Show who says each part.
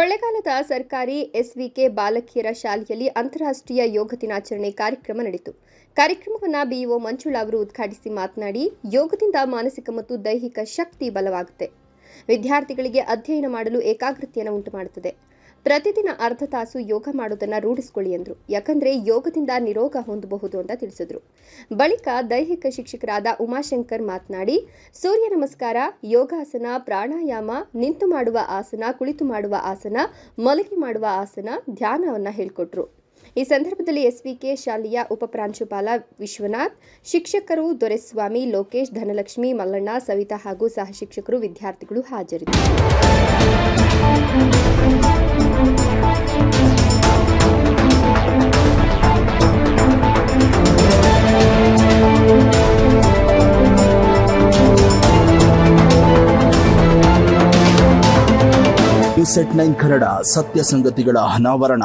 Speaker 1: ಕೊಳ್ಳೆಗಾಲದ ಸರ್ಕಾರಿ ಎಸ್ವಿಕೆ ಬಾಲಕಿಯರ ಶಾಲೆಯಲ್ಲಿ ಅಂತಾರಾಷ್ಟ್ರೀಯ ಯೋಗ ದಿನಾಚರಣೆ ಕಾರ್ಯಕ್ರಮ ನಡೆಯಿತು. ಕಾರ್ಯಕ್ರಮವನ್ನು ಬಿಇಒ ಮಂಜುಳಾ ಅವರು ಉದ್ಘಾಟಿಸಿ ಮಾತನಾಡಿ, ಯೋಗದಿಂದ ಮಾನಸಿಕ ಮತ್ತು ದೈಹಿಕ ಶಕ್ತಿ ಬಲವಾಗುತ್ತೆ. ವಿದ್ಯಾರ್ಥಿಗಳಿಗೆ ಅಧ್ಯಯನ ಮಾಡಲು ಏಕಾಗ್ರತೆಯನ್ನು ಉಂಟು ಮಾಡುತ್ತದೆ ಪ್ರತಿದಿನ ಅರ್ಧ ತಾಸು ಯೋಗ ಮಾಡೋದನ್ನ ರೂಢಿಸಿಕೊಳ್ಳಿ ಎಂದರು. ಯಾಕಂದರೆ ಯೋಗದಿಂದ ನಿರೋಗ ಹೊಂದಬಹುದು ಅಂತ ತಿಳಿಸಿದರು. ಬಳಿಕ ದೈಹಿಕ ಶಿಕ್ಷಕರಾದ ಉಮಾಶಂಕರ್ ಮಾತನಾಡಿ, ಸೂರ್ಯ ನಮಸ್ಕಾರ, ಯೋಗಾಸನ, ಪ್ರಾಣಾಯಾಮ, ನಿಂತು ಮಾಡುವ ಆಸನ, ಕುಳಿತು ಮಾಡುವ ಆಸನ, ಮಲಗಿ ಮಾಡುವ ಆಸನ, ಧ್ಯಾನವನ್ನು ಹೇಳಿಕೊಟ್ರು. ಈ ಸಂದರ್ಭದಲ್ಲಿ ಎಸ್ವಿಕೆ ಶಾಲೆಯ ಉಪಪ್ರಾಂಶುಪಾಲ ವಿಶ್ವನಾಥ್, ಶಿಕ್ಷಕರು ದೊರೆಸ್ವಾಮಿ, ಲೋಕೇಶ್, ಧನಲಕ್ಷ್ಮಿ, ಮಲ್ಲಣ್ಣ, ಸವಿತಾ ಹಾಗೂ ಸಹ ಶಿಕ್ಷಕರು, ವಿದ್ಯಾರ್ಥಿಗಳು ಹಾಜರಿದ್ದರು.
Speaker 2: ಸೆಟ್ ನೈನ್ ಕನ್ನಡ ಸತ್ಯ ಸಂಗತಿಗಳ ಅನಾವರಣ